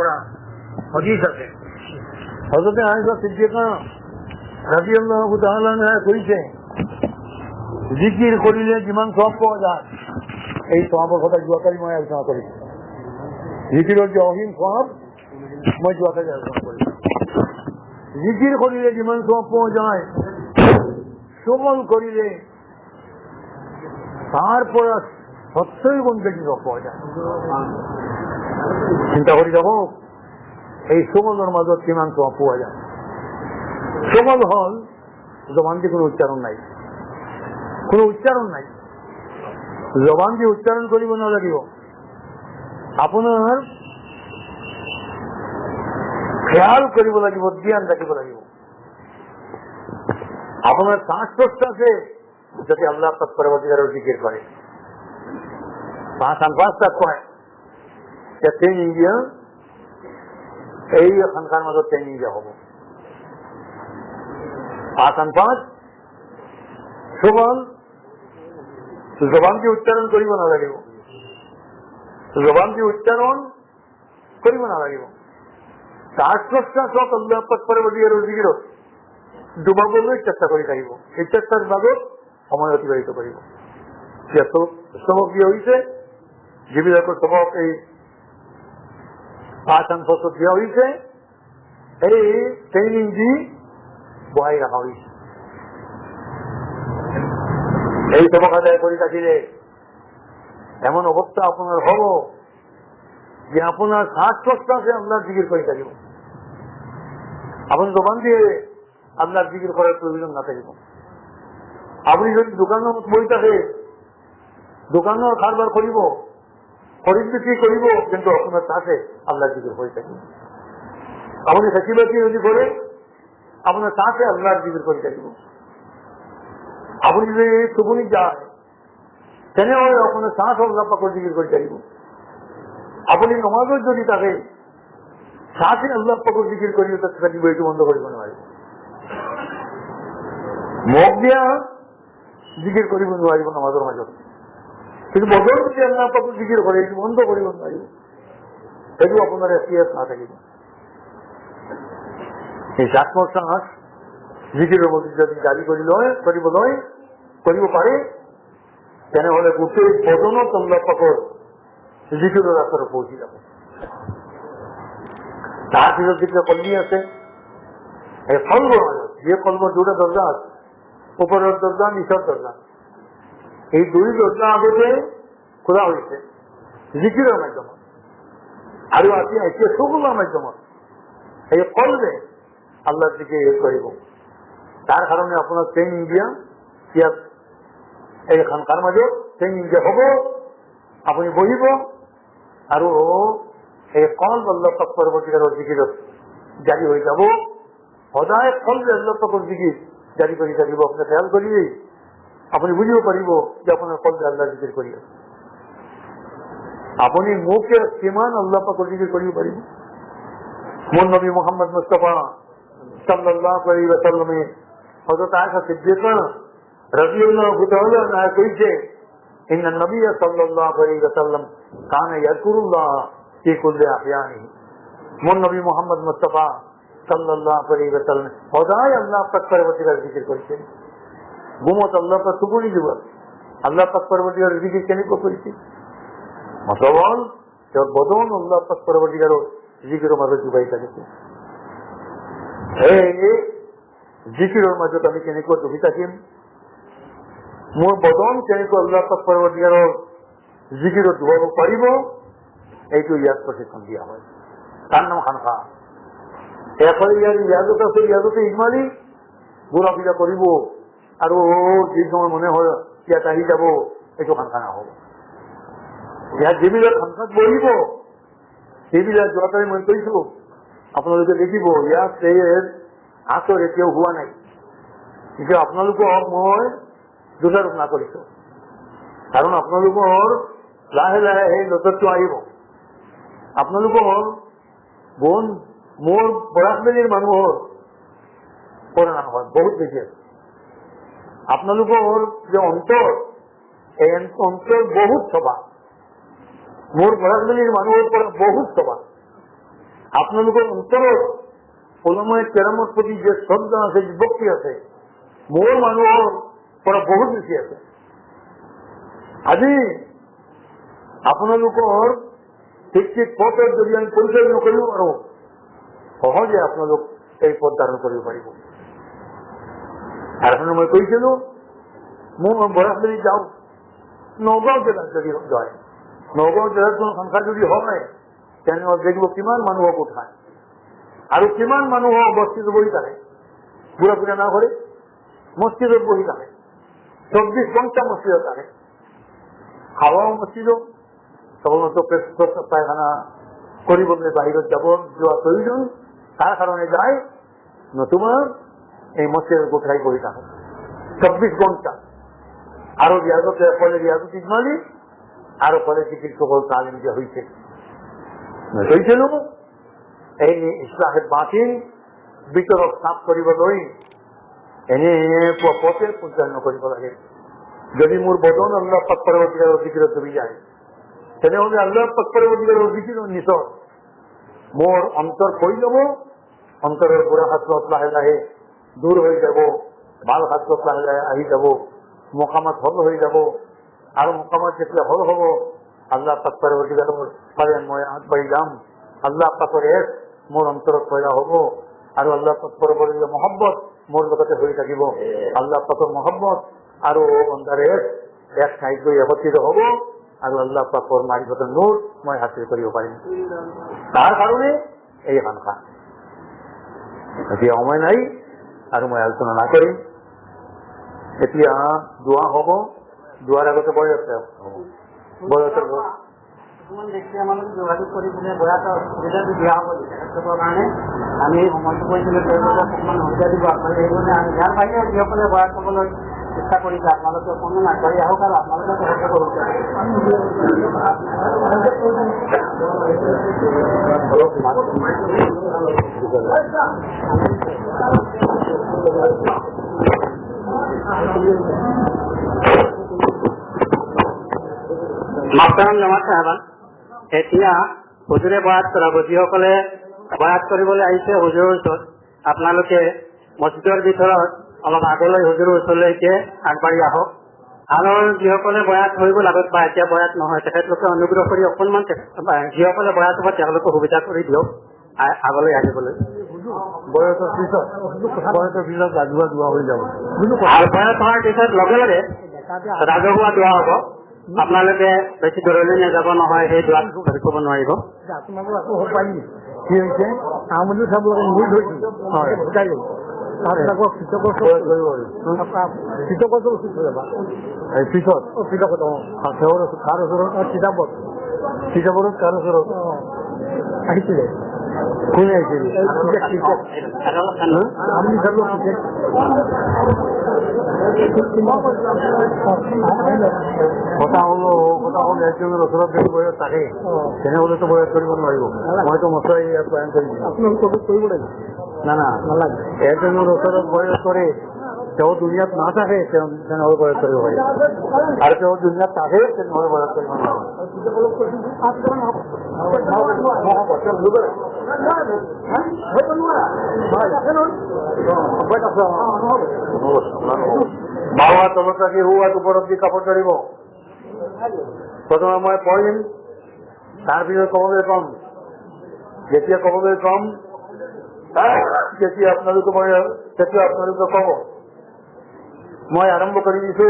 করা হদিস আছে। হজরতে আয়সা সিদ্দিকা রাজি আল্লাহ কইছে জিকির করিলে যিমান সব পাওয়া যায়, এই সহাবের কথা জুয়াকারী মই আলোচনা করেছি জিকিরের যে অহিম সহাব মই জুয়াকারী আলোচনা করেছি জিকির করিলে যিমান সব পাওয়া যায় সুমল করিলে তারপর সত্যই কোন বেশি সব পাওয়া যায়। চিন্তা করি দেখো এই সুমলের মাজত কিমান সব পাওয়া যায় সুমল হল জবান দিয়ে কোনো উচ্চারণ নাই। কোনো উচ্চারণ নাই। জবান দিয়ে উচ্চারণ কৰিব নালাগিব আপোনাৰ খেয়াল কৰিব লাগিব জ্ঞান ৰাখিব লাগিব। আপোনাৰ শ্বাস প্ৰশ্বাসে যদি আল্লাহ পাক পৰৱৰ্তীকাৰৰ জিকিৰ কৰে পাঁচ আনপাঁচটা কয়। যে ট্ৰেইনিং দিয়া এই সংসাৰ মাজত ট্ৰেইনিং দিয়া হ'ব। পাঁচ জবান দিয়ে উচ্চারণ করিব নালাগিব জবান দিয়ে উচ্চারণ করিব প্রশ্বাসক আল্লাহ পাক পরবর্তীকার ডুবাবলৈ চেষ্টা কৰি থাকিব এই চেষ্টাৰ মাজত সময় অতিবাহিত কৰিব চবক কি হৈছে যিবিলাকৰ চবক এই আনফচত দিয়া হৈছে এই ট্ৰেইনিং দি বহাই ৰখা হৈছে এই চবক আদায় করে থাকিলে এমন অবস্থা আপনার হব যে আপনার শ্বাস প্রশ্বাসে আপনার জিকির করে থাকিব আপনি দোকান দিয়ে আপনার জিকির করার প্রয়োজন না থাকিব আপনি যদি দোকানের বই থাকে দোকানের কারবার করিব খরিদ বিক্রি করিব? কিন্তু আপনার চাষে আপনার জিকির হয়ে আপনি খেতি বাতি যদি করে আপনার চাষে আপনার জিকির করে থাকিব। আপনি যদি টুকুনি যায় তেনেহলে আপোনাৰ চাহ চব পাকৰ জিকিৰ কৰি থাকিব। আপুনি নমাজত যদি থাকে চাহে আল্লাহ পাকৰ জিকিৰ কৰি তাত থাকিব এইটো বন্ধ কৰিব নোৱাৰিব মগ দিয়া জিকিৰ কৰিব নোৱাৰিব নমাজৰ মাজত কিন্তু বদল যদি আল্লাহ পাকৰ জিকিৰ কৰে এইটো বন্ধ কৰিব নোৱাৰিব সেইটো আপোনাৰ এতিয়াত নাথাকিব এই চাহ জিকিৰৰ মধ্যে যদি জাৰি কৰি লয় কৰিব লয় কৰিব পাৰে তেনেহলে গোটেই বদনত আল্লাহ পাকৰ জিকিৰৰ ৰাস্তাত পৌঁছি যাব তাৰপিছত যিবিলাক কলমি আছে, এই মাজত যে কলমৰ দুটা দৰ্জা আছে ওপৰৰ দৰ্জা নিচৰ দৰ্জা এই দুই দৰ্জা আগতে খোলা হৈছে জিকিৰৰ মাধ্যমত। আৰু আজি এতিয়া চকুলৰ মাধ্যমত। এই কলবে আল্লাহৰ দিকে কৰিব তাৰ কাৰণে আপোনাৰ ট্ৰেইনিং দিয়া ইয়াত এই খানকাৰ মাজত ট্ৰেইনিং দিয়া হ'ব, আপুনি বহিব আৰু এই কল আল্লাহ পাক পৰৱৰ্তীকাৰৰ জিকিৰত জাৰি হৈ যাব। সদায় কল আল্লাহ পাকৰ জিকিৰ জাৰি কৰি থাকিব আপুনি খেয়াল কৰিয়েই আপুনি বুজিব পাৰিব যে আপোনাৰ কল যে আল্লাহ জিকিৰ কৰি আছে। আপুনি মোকে কিমান আল্লাহ পাকৰ জিকিৰ কৰিব পাৰিব? মোৰ নবী মোহাম্মদ মুস্তফা সাল্লাল্লাহু আলাইহি ওয়াসাল্লামে হযরত আয়েশা সিদ্দিকা রাদিয়াল্লাহু তাআলা না কইছে ইন নবী সাল্লাল্লাহু আলাইহি ওয়াসাল্লাম কানা ইয়াকুরুল্লাহ ফি কুল্লি আহয়ানি মোর নবী মোহাম্মদ মুস্তাফা সাল্লাল্লাহু আলাইহি ওয়াসাল্লাম সদায় আল্লাহ পাক পরবর্তীকার জিকির করছেন ঘুমত আল্লাহ পাক সুকুনি দিব। আল্লাহ পাক পরবর্তীকার জিকির কেন করেছে? মতবল যে বদন আল্লাহ পাক পরবর্তীকার জিকির মাঝে ডুবাই থাকিছে। জিকিৰৰ মাজত আমি কেনেকৈ ডুবি থাকিম মোৰ বদন কেনেকৈ আল্লাহ পাক পৰৱৰ্তীকাৰৰ জিকিৰত ডুবাব পাৰিব এইটো ইয়াত প্ৰশিক্ষণ দিয়া হয়। তাৰ নাম খানখা এফালে ইয়াৰ ইয়াদত আছে, ইয়াদতে ইমানেই ঘূৰা ফিৰা কৰিব আৰু যি সময় মনে হয়, ইয়াত আহি যাব, এইটো খানখা নহ'ব। ইয়াত যিবিলাক খানখাত বহিব, সেইবিলাক যোৱাকালি মই কৈছো আপোনালোকে দেখিব, ইয়াত এই আচৰ এতিয়াও হোৱা নাই। কিন্তু আপোনালোকক মই দোষাৰোপ নকৰিছো। কাৰণ আপোনালোকৰ লাহে লাহে সেই নজৰটো আহিব। আপোনালোকৰ বোন, মোৰ বৰাকবেলীৰ মানুহৰ কৰোণা নহয়, বহুত বেছি আছে। আপোনালোকৰ যে অন্তৰ এই অন্তৰ বহুত চবা মোৰ বৰাকবেলীৰ মানুহৰ পৰা বহুত চবা আপোনালোকৰ অন্তৰত পলময় কেৰামৰ প্ৰতি যে শ্ৰদ্ধা আছে যে ভক্তি আছে মোৰ মানুহৰ পৰা বহুত বেছি আছে। আজি আপোনালোকৰ ঠিক ঠিক পথত যদি আমি পৰিচয় নকৰিব পাৰোঁ সহজে আপোনালোক এই পথ ধাৰণ কৰিব পাৰিব। আৰু মই কৈছিলো মোৰ বয়স যদি যাওঁ নগাঁও জেগাত যদি যায় নগাঁও জেগাত কোনো সংখ্যা যদি হয় তেনেহ'লে দেখিব কিমান মানুহক উঠায় আৰু কিমান মানুহক মসজিদ বহি থাকে ঘূৰা ফুৰা না কৰে মসজিদত বহি থাকে চব্বিশ ঘন্টা মসজিদত থাকে খাওয়াও মসজিদও সাধাৰণত পেট পায়খানা কৰিবলৈ বাহিৰত যাব যোৱা প্ৰয়োজন তাৰ কাৰণে যায় নতুবা এই মসজিদত গোটাই থাকে চব্বিশ ঘণ্টা। আরও রিয়াজতে ফলে রিয়াজত ইজমালি আরও ফলে চিকিৎসকল তালিম যে হয়েছে হয়েছিল এই ইসলামের বাতিল বিতরক সাফ কৰিবলৈ এনে পথে পরিচালনা কৰিব লাগে। যদি মোৰ বদন আল্লাহ পাক পৰৱৰ্তীকাৰৰ অধিকাৰত ডুবি যায়, তেনেহলে আল্লাহ পাক পৰৱৰ্তীকাৰৰ অধিকাৰৰ নিচৰ মোৰ অন্তৰ হৈ যাব অন্তৰৰ বুঢ়া হাতত লাহে লাহে দূৰ হৈ যাব লাহে লাহে আহি যাব মোকামাত হল হৈ যাব। আৰু মোকামাত যেতিয়া হল হ'ব। আল্লাহ পাক আগবাঢ়ি যাম। আল্লাহ পাকৰ এক মোৰ অন্তৰত পয়দা হ'ব। আৰু আল্লাহ পাক পৰৱৰ্তী মহব্বত মোৰ লগতে হৈ থাকিব। আল্লাহ পাকৰ মহব্বত আৰু অন্ধাৰ এক এক ঠাইত গৈ একত্ৰিত হ'ব। আৰু আল্লাহ পাকৰ মাৰিফতৰ নূৰ মই হাসিল কৰিব পাৰিম তাৰ কাৰণে এই সংখ্যা এতিয়া সময় নাই। আৰু মই আলোচনা নকৰিম। এতিয়া দোৱা হব দোৱাৰ আগতে বয়স আছে চেষ্টা কৰিছে আপোনালোকে অকণমান আগবাঢ়ি আহক আৰু আপোনালোকে মাস্তাৰাম জমাত চাহাবান এতিয়া হুজুৰে বয়াত কৰাব যিসকলে বয়াত কৰিবলৈ আহিছে হুজুৰৰ ওচৰত। আপোনালোকে মছজিদৰ ভিতৰত অলপ আগলৈ হুজুৰৰ ওচৰলৈকে আগবাঢ়ি আহক। আৰু যিসকলে বয়াত হৈ গ'ল আগত বা এতিয়া বয়াত নহয় তেখেতলোকে অনুগ্ৰহ কৰি অকণমান যিসকলে বয়াত হ'ব তেওঁলোকে সুবিধা কৰি দিয়ক আগলৈ আহিবলৈ। বয়সৰ পিছত বয়সৰ পিছত ৰাজহুৱা দোৱা হৈ যাব। আৰু বয়াত হোৱাৰ পিছত লগে লগে ৰাজহুৱা দোৱা হ'ব। আপোনালোকে বেছি দূৰলৈ নাযাব নহয় সেই দোৱাত হেৰি কৰিব নোৱাৰিব। আপোনালোক আকৌ কি হৈছে? আমনি চাব লাগে মূল ধৰিছো হয়। বুজাই গ'ল পিছত? তেওঁৰ কাৰ ওচৰত? কিতাপত কিতাপত কাৰ ওচৰত? আহিছিলে। কোনে চালো কথা হলো কথা হলো একজনের ওচৰত যদি বয়স থাকে তেনেহ'লেতো বয়স কৰিব নোৱাৰিব মইতো মছলাই ইয়াত বয়ান কৰি দিম কৰিব লাগিব না না। নালাগে একজনৰ ওচৰত বয়স কৰে তেওঁ দুনিয়াত নাথাকে তেওঁ তেনেহ'লে বয়স কৰিব পাৰিব আৰু তেওঁ দুনিয়াত থাকে তেনেহ'লে বয়স কৰিব বাবা তলত ৰাখি হোৱাত ওপৰত দি কাপোৰ ধৰিব প্ৰথমে মই পঢ়িম তাৰপিছত ক'বলৈ কম। যেতিয়া ক'বলৈ কম তেতিয়া আপোনালোকে তেতিয়া আপোনালোকে ক'ব মই আৰম্ভ কৰি দিছো